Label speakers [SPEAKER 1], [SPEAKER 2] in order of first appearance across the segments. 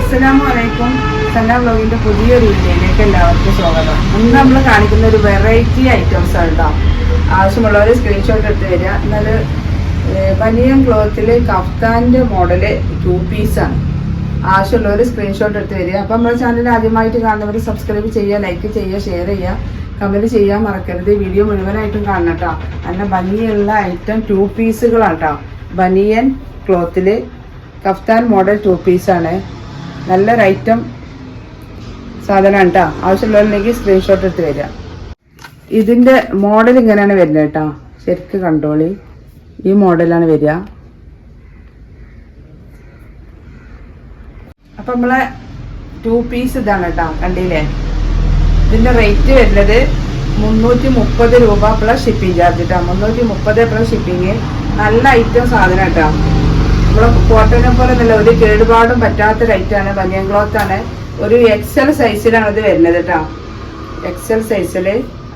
[SPEAKER 1] അസ്സലാമു അലൈക്കും സന്ന ബ്ലോഗിന്റെ പുതിയൊരു വീഡിയോയിലേക്ക് എല്ലാവർക്കും സ്വാഗതം ഇന്ന് നമ്മൾ കാണിക്കുന്ന ഒരു വെറൈറ്റി ഐറ്റംസ് ആണ് കേട്ടോ ആവശ്യമുള്ളവർ സ്ക്രീൻഷോട്ട് എടുത്ത് വരിക എന്നത് ബനിയൻ ക്ലോത്തിൽ കഫ്താൻ്റെ മോഡല് ടു പീസാണ് ആവശ്യമുള്ളവർ സ്ക്രീൻഷോട്ട് എടുത്ത് വരിക അപ്പം നമ്മുടെ ചാനൽ ആദ്യമായിട്ട് കാണുന്നവർ സബ്സ്ക്രൈബ് ചെയ്യുക ലൈക്ക് ചെയ്യുക ഷെയർ ചെയ്യുക കമൻറ്റ് ചെയ്യാൻ മറക്കരുത് വീഡിയോ മുഴുവനായിട്ടും കാണണം കേട്ടോ നല്ല ഭംഗിയുള്ള ഐറ്റം ടു പീസുകളാണ് കേട്ടോ ബനിയൻ ക്ലോത്തിൽ കഫ്താൻ മോഡൽ ടു പീസാണ് നല്ലൊരു ഐറ്റം സാധനം കേട്ടോ ആവശ്യമുള്ളവരിലേക്ക് സ്ക്രീൻഷോട്ട് എടുത്ത് വരിക ഇതിൻ്റെ മോഡൽ ഇങ്ങനെയാണ് വരുന്നത് കേട്ടോ ശരിക്ക് കണ്ടോളി ഈ മോഡലാണ് വരിക അപ്പം നമ്മളെ ടു പീസ് ഇതാണ് കേട്ടോ കണ്ടില്ലേ ഇതിൻ്റെ റേറ്റ് വരുന്നത് മുന്നൂറ്റി മുപ്പത് രൂപ പ്ലസ് ഷിപ്പിംഗ് ചാർജ് കേട്ടോ മുന്നൂറ്റി മുപ്പത് പ്ലസ് ഷിപ്പിംഗ് നല്ല ഐറ്റം സാധനം കേട്ടോ നമ്മളെ കോട്ടനെ പോലെ നല്ല ഒരു കേടുപാടും പറ്റാത്ത ലൈറ്റാണ് ബനിയൻ ക്ലോത്താണ് ഒരു എക്സൽ സൈസിലാണ് ഇത് വരുന്നത് കേട്ടോ എക്സൽ സൈസിൽ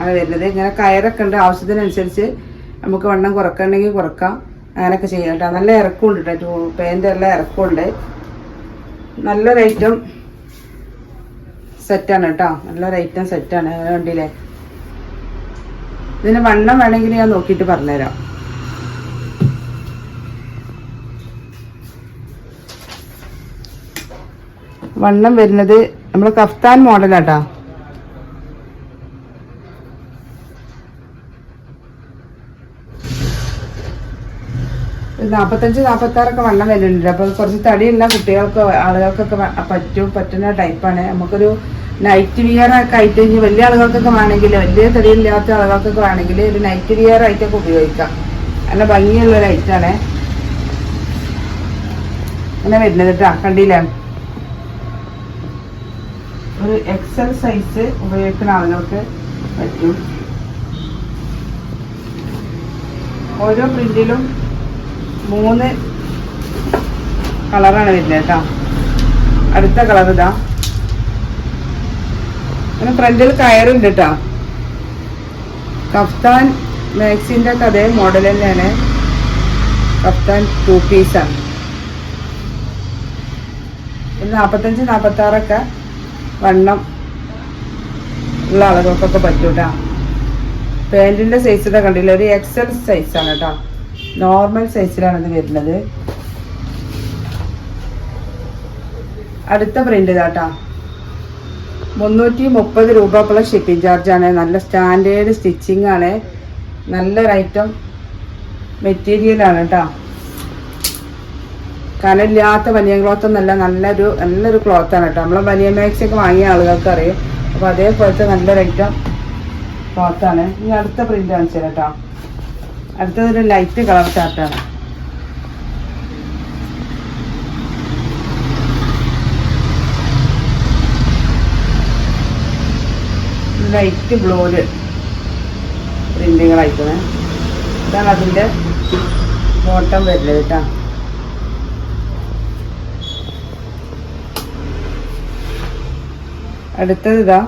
[SPEAKER 1] ആണ് വരുന്നത് ഇങ്ങനെ കയറൊക്കെ ഉണ്ട് ആവശ്യത്തിനനുസരിച്ച് നമുക്ക് വണ്ണം കുറക്കണമെങ്കിൽ കുറക്കാം അങ്ങനെയൊക്കെ ചെയ്യാം കേട്ടോ നല്ല ഇറക്കമുണ്ട് കേട്ടോ പേൻ്റെ എല്ലാം ഇറക്കമുണ്ട് നല്ല ഐറ്റം സെറ്റാണ് കേട്ടോ നല്ല ഐറ്റം സെറ്റാണ് വണ്ടിയിലെ ഇതിന് വണ്ണം വേണമെങ്കിൽ ഞാൻ നോക്കിയിട്ട് പറഞ്ഞുതരാം വണ്ണം വരുന്നത് നമ്മൾ കഫ്താൻ മോഡലാട്ടോ നാപ്പത്തി ആറൊക്കെ വണ്ണം വരുന്നുണ്ട് അപ്പോൾ കുറച്ച് തടിയുള്ള കുട്ടികൾക്ക് ആളുകൾക്കൊക്കെ പറ്റും പറ്റുന്ന ടൈപ്പാണ് നമുക്കൊരു നൈറ്റ് വിയർ ഒക്കെ ആയിട്ട് ഇനി വലിയ ആളുകൾക്കൊക്കെ വേണമെങ്കിൽ വലിയ തടിയില്ലാത്ത ആളുകൾക്കൊക്കെ വേണമെങ്കിൽ ഒരു നൈറ്റ് വിയർ ആയിട്ടൊക്കെ ഉപയോഗിക്കാം നല്ല ഭംഗിയുള്ള ലൈറ്റാണ് അങ്ങനെ വരുന്നത് കേട്ടോ കണ്ടില്ലേ ഒരു എക്സൽ സൈസ് ഉപയോഗിക്കുന്ന ആളുകൾക്ക് പറ്റും ഓരോ പ്രിന്റിലും മൂന്ന് കളറാണ് വരുന്നത് കേട്ടോ അടുത്ത കളർ ഇതാ പിന്നെ ഫ്രണ്ടിൽ കയറുണ്ട് കേട്ടോ കഫ്താൻ മാക്സിൻ്റെ ഒക്കെ അതേ മോഡൽ തന്നെയാണ് കഫ്താൻ ടു പീസാണ് നാൽപ്പത്തഞ്ച് നാൽപ്പത്താറൊക്കെ വണ്ണം ഉള്ള ആളുകൾക്കൊക്കെ പറ്റൂട്ടാ പാൻറ്റിൻ്റെ സൈസിലെ കണ്ടില്ല ഒരു എക്സൽ സൈസാണ് കേട്ടോ നോർമൽ സൈസിലാണ് ഇത് വരുന്നത് അടുത്ത പ്രിന്റ് ഇതാട്ടാ മുന്നൂറ്റി മുപ്പത് രൂപ പ്ലസ് ഷിപ്പിംഗ് ചാർജാണ് നല്ല സ്റ്റാൻഡേർഡ് സ്റ്റിച്ചിങ് ആണ് നല്ലൊരു ഐറ്റം മെറ്റീരിയലാണ് കേട്ടോ കനമില്ലാത്ത ബനിയൻ ക്ലോത്ത് എന്നല്ല നല്ലൊരു നല്ലൊരു ക്ലോത്താണ് കേട്ടോ നമ്മൾ ബനിയൻ മാക്സിയൊക്കെ വാങ്ങിയ ആളുകൾക്ക് അറിയും അപ്പൊ അതേപോലത്തെ നല്ലൊരു ഐറ്റം ക്ലോത്താണ് ഇനി അടുത്ത പ്രിന്റ് കാണിച്ചത് കേട്ടോ അടുത്തതൊരു ലൈറ്റ് കളർ ചാർട്ടാണ് ലൈറ്റ് ബ്ലൂല് പ്രിൻറ്റുകളായിക്കണേ ഇതാണ് അതിന്റെ ബോട്ടം വരില്ല കേട്ടോ അടുത്തത് ഇതാ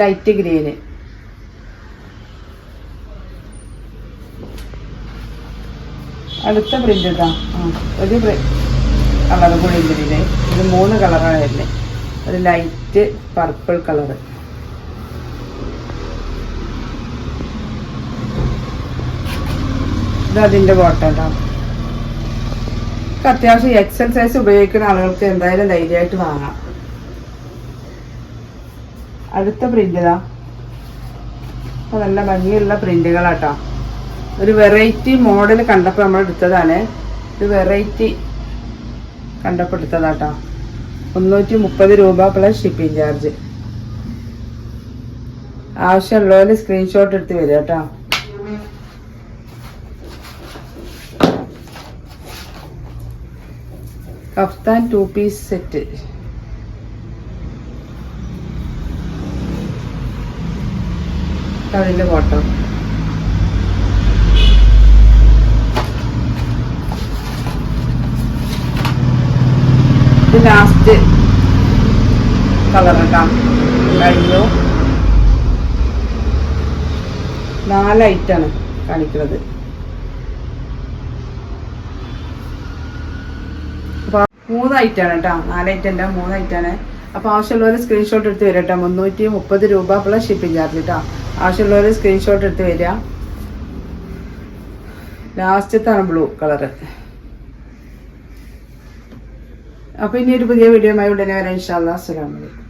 [SPEAKER 1] ലൈറ്റ് ഗ്രീന് അടുത്ത പ്രിന്റ് ഇതാ ഒരു കളർ കൂടി ഇതിന് ഇത് മൂന്ന് കളറാണ് വരുന്നത് ഒരു ലൈറ്റ് പർപ്പിൾ കളറ് ഇത് അതിൻ്റെ അത്യാവശ്യം എക്സൽ സൈസ് ഉപയോഗിക്കുന്ന ആളുകൾക്ക് എന്തായാലും ധൈര്യമായിട്ട് വാങ്ങാം അടുത്ത പ്രിന്റ് ഇതാ നല്ല ഭംഗിയുള്ള പ്രിന്റുകളാട്ടോ ഒരു വെറൈറ്റി മോഡൽ കണ്ടപ്പോൾ നമ്മൾ എടുത്തതാണ് ഒരു വെറൈറ്റി കണ്ടപ്പോൾ എടുത്തതാട്ടോ മുന്നൂറ്റി മുപ്പത് രൂപ പ്ലസ് ഷിപ്പിംഗ് ചാർജ് ആവശ്യമുള്ളവർ സ്ക്രീൻഷോട്ട് എടുത്ത് വരിക കേട്ടോ കഫ്താൻ ടു പീസ് സെറ്റ് അതിന്റെ ഫോട്ടോ ഇത് ലാസ്റ്റ് കളർ കേട്ടോ കഴിഞ്ഞു കാണിക്കുന്നത് മൂന്ന് ആണ് കേട്ടോ നാല് ഐറ്റം അല്ല മൂന്ന് ആണ് അപ്പോൾ ആവശ്യമുള്ളവർ സ്ക്രീൻഷോട്ട് എടുത്ത് വരാം കേട്ടോ മുന്നൂറ്റി മുപ്പത് രൂപ പ്ലസ് ഷിപ്പിംഗ് ചാർജ് കേട്ടോ ആവശ്യമുള്ളവർ സ്ക്രീൻഷോട്ട് എടുത്ത് വരിക ലാസ്റ്റത്താണ് ബ്ലൂ കളറ് അപ്പോൾ ഇനി ഒരു പുതിയ വീഡിയോ വീഡിയോയുമായി ഉടനെ വരാം ഇൻഷാല്ലാ അസ്സലാമലൈക്കും